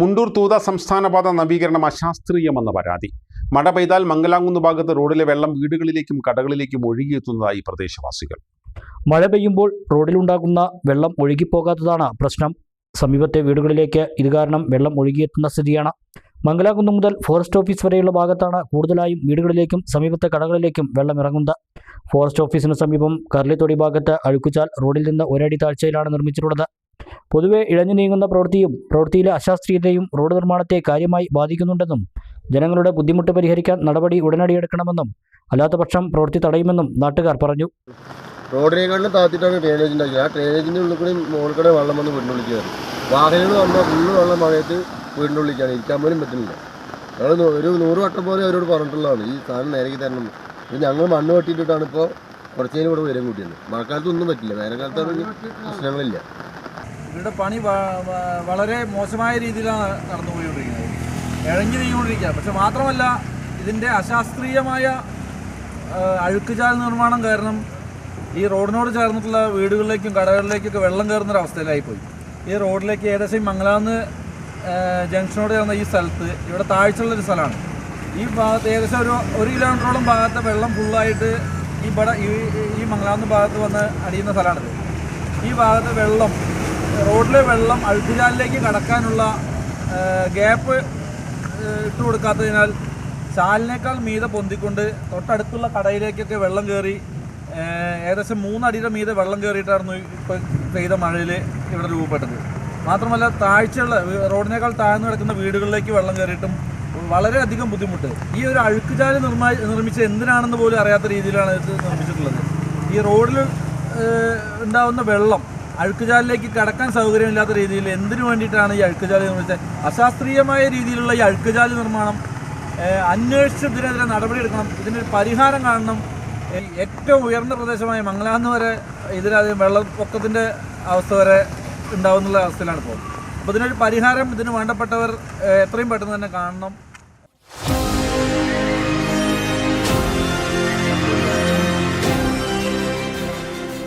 മുണ്ടൂർ തൂത സംസ്ഥാനപാത നവീകരണം അശാസ്ത്രീയമെന്ന പരാതി. മഴ പെയ്താൽ മംഗലാംകുന്ന് ഭാഗത്ത് റോഡിലെ വെള്ളം വീടുകളിലേക്കും കടകളിലേക്കും ഒഴുകിയെത്തുന്നതായി പ്രദേശവാസികൾ. മഴ പെയ്യുമ്പോൾ റോഡിലുണ്ടാകുന്ന വെള്ളം ഒഴുകിപ്പോകാത്തതാണ് പ്രശ്നം. സമീപത്തെ വീടുകളിലേക്ക് ഇത് കാരണം വെള്ളം ഒഴുകിയെത്തുന്ന സ്ഥിതിയാണ്. മംഗലാകുന്ന് മുതൽ ഫോറസ്റ്റ് ഓഫീസ് വരെയുള്ള ഭാഗത്താണ് കൂടുതലായും വീടുകളിലേക്കും സമീപത്തെ കടകളിലേക്കും വെള്ളം ഇറങ്ങുന്നത്. ഫോറസ്റ്റ് ഓഫീസിന് സമീപം കർലിത്തൊടി ഭാഗത്ത് അഴുക്കുചാൽ റോഡിൽ നിന്ന് ഒരടി താഴ്ചയിലാണ് നിർമ്മിച്ചിട്ടുള്ളത്. പൊതുവെ ഇഴഞ്ഞു നീങ്ങുന്ന പ്രവൃത്തിയും പ്രവൃത്തിയിലെ അശാസ്ത്രീയതയും റോഡ് നിർമ്മാണത്തെ കാര്യമായി ബാധിക്കുന്നുണ്ടെന്നും ജനങ്ങളുടെ ബുദ്ധിമുട്ട് പരിഹരിക്കാൻ നടപടി ഉടനടി എടുക്കണമെന്നും അല്ലാത്തപക്ഷം പ്രവൃത്തി തടയുമെന്നും നാട്ടുകാർ പറഞ്ഞു. റോഡിനെക്കാട്ടിലും താത്തിട്ടാണ് ഡ്രെയിനേജ് ഉണ്ടാക്കിയത് ആ ഡ്രെയിനേജിന്റെ ഉള്ളിൽ കൂടി മുകളിൽ വെള്ളം വന്ന് കയറി. വാഹനങ്ങൾ വന്നാൽ ഫുള്ള് വെള്ളം മഴയത്ത് വീടിനുള്ളിക്കാണ് ഇരിക്കാൻ പോലും പറ്റുന്നില്ല. ഞങ്ങൾ ഒരു നൂറ് വട്ടം പോലെ അവരോട് പറഞ്ഞിട്ടുള്ളതാണ്. ഈ സാധനം നേരേക്ക് തരണം. ഞങ്ങൾ മണ്ണ് വെട്ടിയിട്ടിട്ടാണ് ഇപ്പോൾ കുറച്ചേരും കൂടെ ഉയരം കൂട്ടിയത്. മഴക്കാലത്ത് ഒന്നും പറ്റില്ല. വേനൽക്കാലത്ത് പ്രശ്നങ്ങളില്ല. ഇവരുടെ പണി വളരെ മോശമായ രീതിയിലാണ് നടന്നുപോയിക്കൊണ്ടിരിക്കുന്നത്. ഇഴഞ്ഞു നീങ്ങിക്കൊണ്ടിരിക്കുക പക്ഷെ മാത്രമല്ല ഇതിന്റെ അശാസ്ത്രീയമായ അഴുക്കുചാൽ നിർമ്മാണം കാരണം ഈ റോഡിനോട് ചേർന്നിട്ടുള്ള വീടുകളിലേക്കും കടകളിലേക്കൊക്കെ വെള്ളം കയറുന്ന അവസ്ഥയിലായിപ്പോയി ഈ റോഡിലേക്ക് ഏകദേശം മംഗലാന്ന് ജംഗ്ഷനോട് ചേർന്ന ഈ സ്ഥലത്ത് ഇവിടെ താഴ്ചയുള്ളൊരു സ്ഥലമാണ്. ഈ ഭാഗത്ത് ഏകദേശം ഒരു ഒരു കിലോമീറ്ററോളം ഭാഗത്തെ വെള്ളം ഫുള്ളായിട്ട് ഈ ഇവിടെ ഈ ഈ മംഗലാന്ന് ഭാഗത്ത് വന്ന് അടിയുന്ന സ്ഥലമാണിത്. ഈ ഭാഗത്തെ വെള്ളം റോഡിലെ വെള്ളം അഴുക്കുചാലിലേക്ക് കടക്കാനുള്ള ഗ്യാപ്പ് ഇട്ട് കൊടുക്കാത്തതിനാൽ ചാലിനേക്കാൾ മീതെ പൊന്തിക്കൊണ്ട് തൊട്ടടുത്തുള്ള കടയിലേക്കൊക്കെ വെള്ളം കയറി ഏകദേശം മൂന്നടിയുടെ മീതെ വെള്ളം കയറിയിട്ടായിരുന്നു ഇപ്പോൾ പെയ്ത മഴയിൽ ഇവിടെ രൂപപ്പെട്ടത്. മാത്രമല്ല താഴ്ചയുള്ള റോഡിനേക്കാൾ താഴ്ന്നു കിടക്കുന്ന വീടുകളിലേക്ക് വെള്ളം കയറിയിട്ടും വളരെയധികം ബുദ്ധിമുട്ട്. ഈ ഒരു അഴുക്കുചാൽ നിർമ്മാ നിർമ്മിച്ചത് എന്തിനാണെന്ന് പോലും അറിയാത്ത രീതിയിലാണ് ഇത് നിർമ്മിച്ചിട്ടുള്ളത്. ഈ റോഡിൽ ഉണ്ടാവുന്ന വെള്ളം അഴുക്കുചാലിലേക്ക് കടക്കാൻ സൗകര്യമില്ലാത്ത രീതിയിൽ എന്തിനു വേണ്ടിയിട്ടാണ് ഈ അഴുക്കുചാൽ നിർമ്മിച്ചത്? അശാസ്ത്രീയമായ രീതിയിലുള്ള ഈ അഴുക്കുചാൽ നിർമ്മാണം അന്വേഷിച്ചതിനെതിരെ നടപടിയെടുക്കണം ഇതിനൊരു പരിഹാരം കാണണം. ഏറ്റവും ഉയർന്ന പ്രദേശമായ മംഗലാന്ന് വരെ ഇതിനധികം വെള്ളപ്പൊക്കത്തിന്റെ അവസ്ഥ വരെ ഉണ്ടാവുന്നുള്ള അവസ്ഥയിലാണ് ഇപ്പോൾ അപ്പോൾ ഇതിനൊരു പരിഹാരം ഇതിന് വേണ്ടപ്പെട്ടവർ എത്രയും പെട്ടെന്ന് തന്നെ കാണണം.